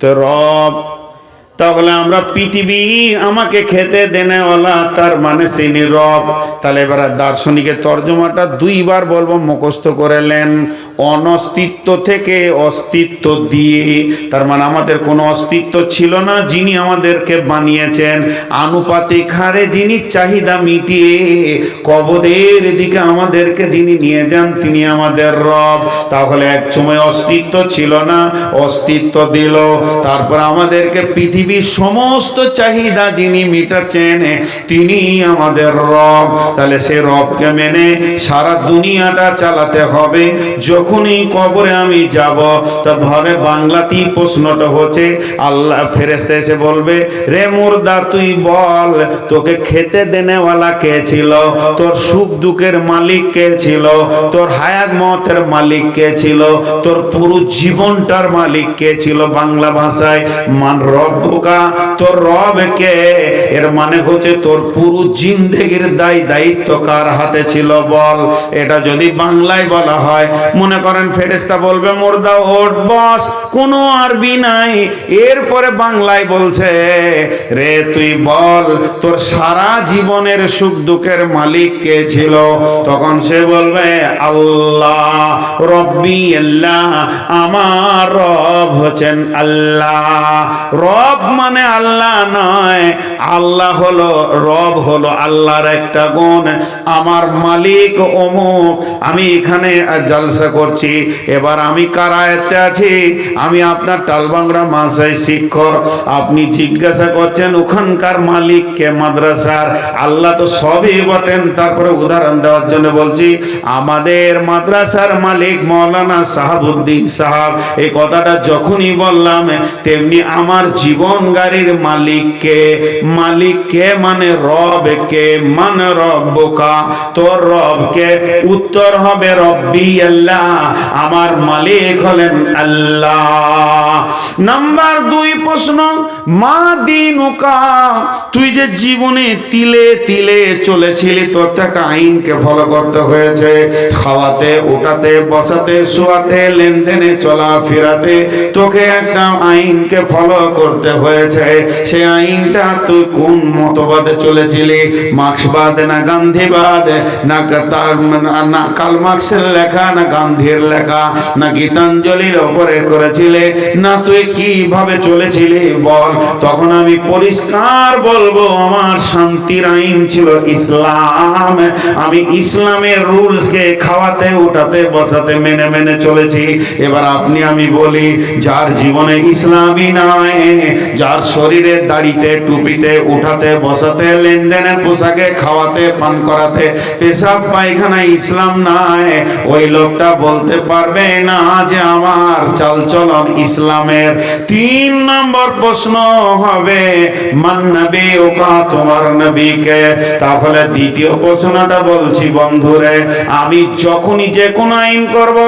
তো রব তাহলে আমরা পৃথিবী আমাকে খেতে দেনেওয়ালা, তার মানে তিনি রব। তাহলে এবার দার্শনিকের তর্জমাটা দুইবার বলব, মুখস্থ করেলেন অনস্তিত্ব থেকে অস্তিত্ব দিয়ে। তার মানে আমাদের কোনো অস্তিত্ব ছিল না, যিনি আমাদেরকে বানিয়েছেন। আনুপাতিক হারে যিনি চাহিদা মিটিয়ে কবদের দিকে আমাদেরকে যিনি নিয়ে যান, তিনি আমাদের রব। তাহলে এক সময় অস্তিত্ব ছিল না, অস্তিত্ব দিল। তারপর আমাদেরকে পৃথিবীর সমস্ত চাহিদা যিনি মিটাচ্ছেন, তিনি আমাদের রব। তাহলে সে রবকে মেনে সারা দুনিয়াটা চালাতে হবে। যখনই কবরে আমি যাব, তা ঘরে বাংলাতেই প্রশ্নটা হচ্ছে, আল্লাহ ফেরেস্তে এসে বলবে, রে মুর্দা, তুই বল, তোকে খেতে দেনেওয়ালা কে ছিল? তোর সুখ দুঃখের মালিক কে ছিল? তোর হায়াত মতের মালিক কে ছিল? তোর পুরো জীবনটার মালিক কে ছিল? বাংলা ভাষায়, মান রব্বুকা তোর রব কে এর মানে হচ্ছে তোর পুরো জিন্দেগির দায় দায়িত্ব কার হাতে ছিল বল। এটা যদি বাংলায় বলা হয়, মনে করেন ফেরেস্তা বলবে মোর্দা ওট, বস। কোনো আরবি নাই। এরপরে বাংলায় বলছে, রে তুই বল, তোর সারা জীবনের সুখ দুঃখের মালিক কে ছিল? তখন সে বলবে, আল্লাহ, রব্বি আল্লাহ, আমার রব হচ্ছেন আল্লাহ। রব মানে আল্লাহ নয়। আল্লাহ হলো রব, হলো আল্লাহর একটা গুণ। আমার মালিক অমুক, আমি এখানে জলসা করছি। এবার আমি কারায়তে আছি? আমি আপনার টালবাংরা মাসায় শিক্ষক। আপনি জিজ্ঞাসা করছেন, ওখানকার মালিককে মাদ্রাসার? আল্লাহ তো সবই বটেন। তারপরে উদাহরণ দেওয়ার জন্য বলছি, আমাদের মাদ্রাসার মালিক মৌলানা সাহাবুদ্দিন সাহাব। এই কথাটা যখনই বললাম, তেমনি আমার জীবন গাড়ির মালিককে মালিককে মানে রবকে মানে রব্বকা। তোর রবকে উত্তর হবে রব্বি আল্লাহ, আমার মালিক হলেন আল্লাহ। নাম্বার দুই প্রশ্ন, মা দিনুকা, তুই যে জীবনে তিলে তিলে চলেছিলি, তোর তো একটা আইনকে ফলো করতে হয়েছে। খাওয়াতে ওঠাতে বসাতে, শোয়াতে, লেনদেনে চলা ফেরাতে তোকে একটা আইনকে ফলো করতে হয়েছে সেই আইনটা তুই কোন মতবাদে চলেছিলি? মার্ক্সবাদ না গান্ধীবাদ? না তার না- কাল লেখা, না গান্ধীর লেখা, না গীতাঞ্জলির ওপরে করেছিলে? না তুই কীভাবে চলেছিলি? বল। তখন আমি পরিষ্কার বলব, আমার শান্তির আইন ছিল ইসলাম। আমি ইসলামের রুলসকে খাওয়াতে, উঠাতে, বসাতে, মেনে মেনে চলেছি। এবার আপনি আমি বলি, যার জীবনে ইসলামই নয় যার শরীরে দাড়িতে, টুপিতে, উঠাতে, বসাতে, লেনদেনের পোশাকে, খাওয়াতে, পান করাতে পেশাব, পায়খানা, ইসলাম নাই। ওই লোকটা বলতে পারবে না যে আমার চালচলন ইসলামের তিন নম্বর প্রশ্ন হবে, মান নবী ওকা তোমার নবীকে? তাহলে দ্বিতীয় প্রশ্নটা বলছি বন্ধুরে, আমি যখনই যে কোনো আইন করব,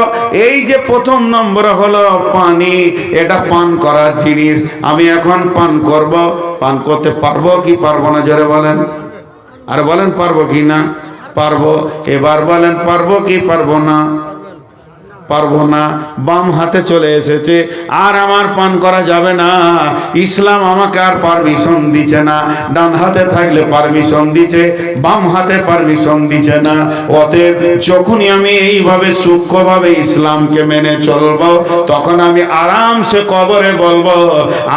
এই যে প্রথম নম্বর হলো পানি, এটা পান করার জিনিস। আমি এখন পান করব, পান করতে পারব কি পারব না, জোরে বলেন। আর বলেন পারব কি না? পারব। এবার বলেন পারব কি পারব না? পারব না, বাম হাতে চলে এসেছে, আর আমার পান করা যাবে না। ইসলাম আমাকে আর পারমিশন দিচ্ছে না, ডান হাতে থাকলে পারমিশন দিচ্ছে, বাম হাতে পারমিশন দিচ্ছে না। অতএব যখনই আমি এইভাবে সূক্ষ্মভাবে ইসলামকে মেনে চলবো, তখন আমি আরামসে কবরে বলব,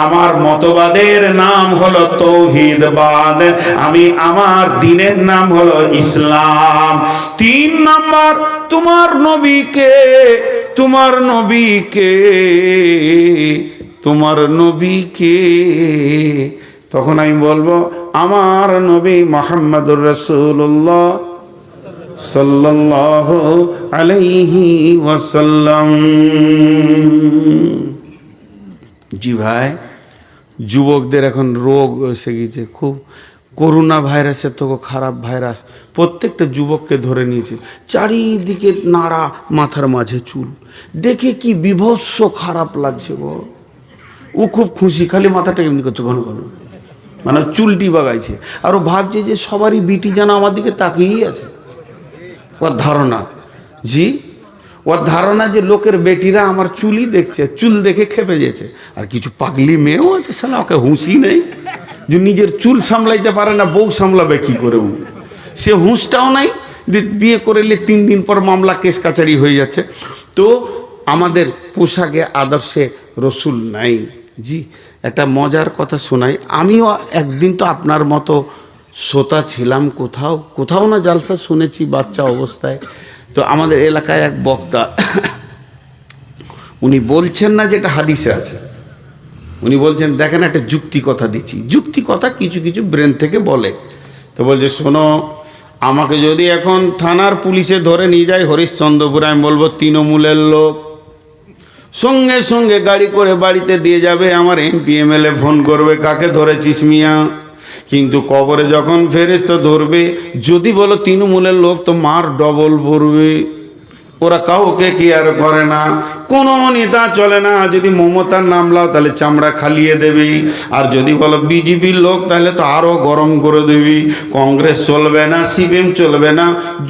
আমার মতবাদের নাম হলো তৌহিদবাদ আমি আমার দিনের নাম হলো ইসলাম। তিন নম্বর তোমার নবীকে তোমার নবীকে তোমার নবীকে। তখন আমি বলব, আমার নবী মোহাম্মদুর রসুল্লাহ সাল্লাল্লাহু আলাইহি ওয়াসাল্লাম। জি ভাই, যুবকদের এখন রোগ এসে গেছে, খুব করোনা ভাইরাসের তো খারাপ ভাইরাস। প্রত্যেকটা যুবককে ধরে নিয়েছে। চারিদিকে নাড়া, মাথার মাঝে চুল। দেখে কি বিভৎস খারাপ লাগছে গো। ও খুব খুশি, খালি মাথাটা এমনি করছে ঘন ঘন। মানে চুলটি বাগাইছে। আর ও ভাবছে যে সবারই বিটি যেন আমার দিকে তাকিয়েই আছে। ওর ধারণা। জি? ওর ধারণা যে লোকের বেটিরা আমার চুলই দেখছে, চুল দেখে খেপে গেছে। আর কিছু পাগলি মেয়েও আছে সালা ওকে হুঁশি নেই। যে নিজের চুল সামলাইতে পারে না, বউ সামলাবে কি করে সে হুঁশটাও নাই বিয়ে করলে তিন দিন পর মামলা কেস কাচারি হয়ে যাচ্ছে। তো আমাদের পোশাকে, আদর্শে রসুল নাই। জি, একটা মজার কথা শোনাই। আমিও একদিন তো আপনার মতো শ্রোতা ছিলাম কোথাও কোথাও না জালসা শুনেছি বাচ্চা অবস্থায়। তো আমাদের এলাকায় এক বক্তা, উনি বলছেন না যে যেটা হাদিসে আছে। উনি বলছেন, দেখেন, একটা যুক্তি কথা দিচ্ছি। যুক্তি কথা কিছু কিছু ব্রেন থেকে বলে। তো বলছে, শোনো, আমাকে যদি এখন থানার পুলিশে ধরে নিয়ে যায়, হরিশ্চন্দ্রপুর আমি বলব তৃণমূলের লোক। সঙ্গে সঙ্গে গাড়ি করে বাড়িতে দিয়ে যাবে, আমার এমপি, এমএলএ ফোন করবে, কাকে ধরেছিস মিয়া? কিন্তু কবরে যখন ফেরেস তো ধরবে, যদি বলো তৃণমূলের লোক, তো মার ডবল পড়বে। ওরা কাউকে কি আর করে না। কোনো নেতা চলে না। যদি মমতার নাম লাও, তাহলে চামড়া খালিয়ে দেবে। আর যদি বলো বিজেপির লোক, তাহলে তো আরও গরম করে দেবি। কংগ্রেস চলবে না, সিপিএম চলবে না।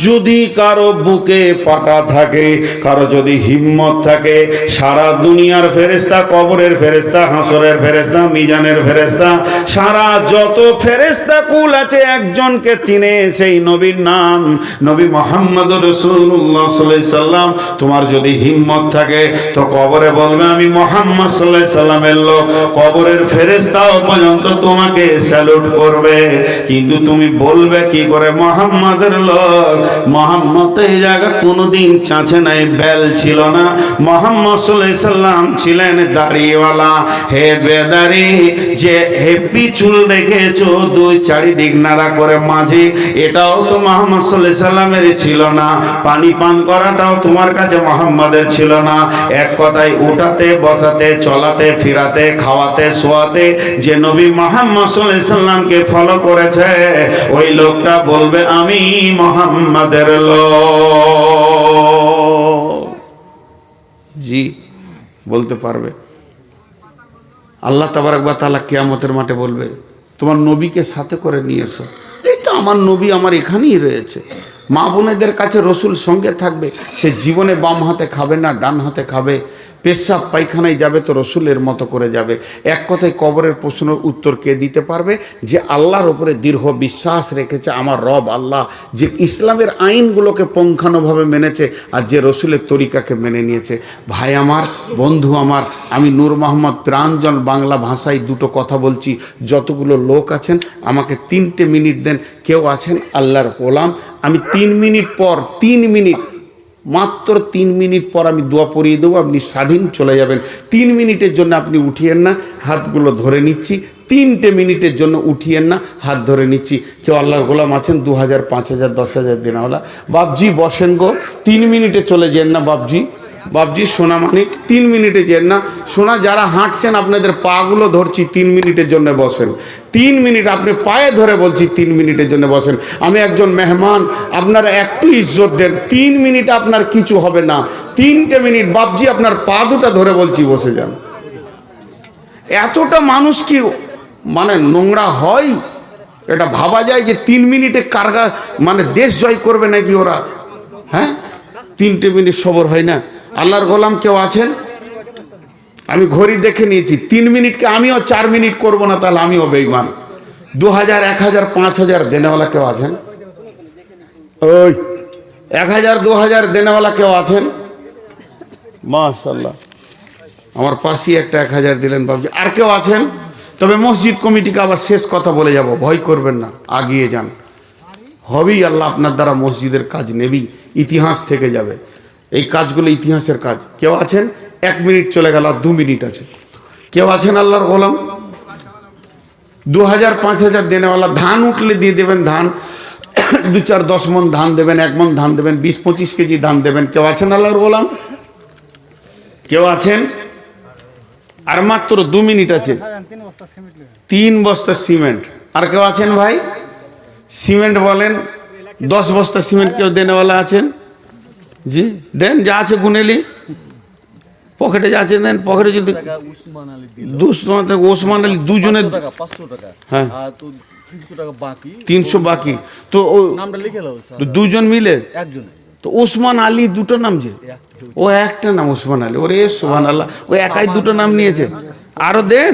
যদি কারও বুকে পাটা থাকে, কারও যদি হিম্মত থাকে, সারা দুনিয়ার ফেরেস্তা কবরের ফেরেস্তা হাসরের ফেরেস্তা মিজানের ফেরেস্তা সারা যত ফেরেস্তা কুল আছে, একজনকে চিনে সেই নবীর নাম। নবী মোহাম্মদ রসুল্লাহ সাল্লাম, তোমার যদি হিম্মত থাকে তো কবরে বলবে, আমি মোহাম্মদ সাল্লাহ সাল্লামের লোক। কবরের ফেরেস্তাও পর্যন্ত তোমাকে স্যালুট করবে। কিন্তু তুমি বলবে কি করে, মোহাম্মদের লোক, মোহাম্মদ এই জায়গা কোনোদিন চাঁচে নাই, বেল ছিল না। মোহাম্মদ সাল্লাহ সাল্লাম ছিলেন দাড়িওয়ালা। হে বেদারি, যে হেপি চুল রেখেছো দুই চারিদিক নাড়া করে মাঝে, এটাও তো মোহাম্মদ সাল্লাহ সাল্লামের ছিল না। পানি পান করাটাও তোমার কাছে মোহাম্মদের ছিল না। এক কথায় উঠাতে, বসাতে, চলাতে, ফিরাতে, খাওয়াতে, শোয়াতে, যে নবী মোহাম্মদ সাল্লামকে ফলো করেছে, ওই লোকটা বলবে, আমি মোহাম্মদের লোক। জি, বলতে পারবে। আল্লাহ তাবারকবা তালা কেয়ামতের মাঠে বলবে, তোমার নবীকে সাথে করে নিয়ে এসো এই তো আমার নবী আমার এখানেই রয়েছে। মা বোনেদের কাছে রসুল সঙ্গে থাকবে, সে জীবনে বাম হাতে খাবে না, ডান হাতে খাবে। পেশাব পায়খানায় যাবে তো রসুলের মতো করে যাবে। এক কথায় কবরের প্রশ্নের উত্তর কে দিতে পারবে? যে আল্লাহর ওপরে দীর্ঘ বিশ্বাস রেখেছে আমার রব আল্লাহ, যে ইসলামের আইনগুলোকে পঙ্খানোভাবে মেনেছে আর যে রসুলের তরিকাকে মেনে নিয়েছে। ভাই আমার, বন্ধু আমার, আমি নূর মোহাম্মদ প্রাঞ্জন বাংলা ভাষায় দুটো কথা বলছি। যতগুলো লোক আছেন, আমাকে তিনটে মিনিট দেন। কেউ আছেন আল্লাহর গোলাম, আমি তিন মিনিট পর, তিন মিনিট মাত্র তিন মিনিট পর আমি দোয়া পরিয়ে দেবো, আপনি স্বাধীন চলে যাবেন। তিন মিনিটের জন্য আপনি উঠিয়েন না, হাতগুলো ধরে নিচ্ছি। তিনটে মিনিটের জন্য উঠিয়েন না, হাত ধরে নিচ্ছি। কেউ আল্লাহর গোলাম আছেন দু হাজার পাঁচ হাজার, দশ হাজার দিনাওয়ালা। বাপজি, বসেন গো। তিন মিনিটে চলে যান না বাপজি। বাপজি, সোনা মানে তিন মিনিটে যেন না। সোনা, যারা হাঁটছেন, আপনাদের পাগুলো ধরছি, তিন মিনিটের জন্য বসেন। তিন মিনিট আপনি পায়ে ধরে বলছি, তিন মিনিটের জন্য বসেন। আমি একজন মেহমান, আপনারা একটু ইজ্জত দেন। তিন মিনিট আপনার কিছু হবে না। তিনটে মিনিট বাবজি আপনার পা দুটা ধরে বলছি, বসে যান। এতটা মানুষ কি মানে নোংরা হয়? এটা ভাবা যায় যে তিন মিনিটে কারগা মানে দেশ জয় করবে নাকি ওরা? হ্যাঁ? তিনটে মিনিট সবর হয় না? আল্লাহর গোলাম কেউ আছেন? আমি ঘড়ি দেখে নিয়েছি, তিন মিনিটকে আমিও চার মিনিট করব না, তাহলে আমিও বেইমান দু হাজার এক হাজার পাঁচ হাজার দেনেওয়ালা কেউ আছেন? ওই এক হাজার দু হাজার দেনেওয়ালা কেউ আছেন? মাশাল্লাহ আমার পাশেই একটা এক হাজার দিলেন বাবজি। আর কেউ আছেন? তবে মসজিদ কমিটিকে আবার শেষ কথা বলে যাব, ভয় করবেন না, আগিয়ে যান। হবেই আল্লাহ আপনার দ্বারা মসজিদের কাজ নেবেই, ইতিহাস থেকে যাবে। এই কাজগুলো ইতিহাসের কাজ। কেউ আছেন? এক মিনিট চলে গেল আর দু মিনিট আছে। কেউ আছেন আল্লাহর গোলাম? দু হাজার পাঁচ হাজার দেনেওয়ালা ধান উঠলে দিয়ে দেবেন ধান। দু চার, দশ মন ধান দেবেন, এক মন ধান দেবেন, বিশ, পঁচিশ কেজি ধান দেবেন। কেউ আছেন আল্লাহর গোলাম? কেউ আছেন? আর মাত্র দু মিনিট আছে। তিন বস্তা সিমেন্ট। আর কেউ আছেন ভাই? সিমেন্ট বলেন, দশ বস্তা সিমেন্ট কেউ দেনেওয়ালা আছেন? জি দেন যা আছে গুনেলি। পকেটে যা আছে দেন পকেটে যদি দুশো ওসমান আলী দুজনের টাকা পাঁচশো টাকা। হ্যাঁ। তিনশো বাকি। তো ও নামটা লিখে তো দুজন মিলে? তো ওসমান আলী দুটো নাম যে? ও একটা নাম ওসমান আলী। ওরে সোহান আল্লাহ ও একাই দুটো নাম নিয়েছে। আরও দেন।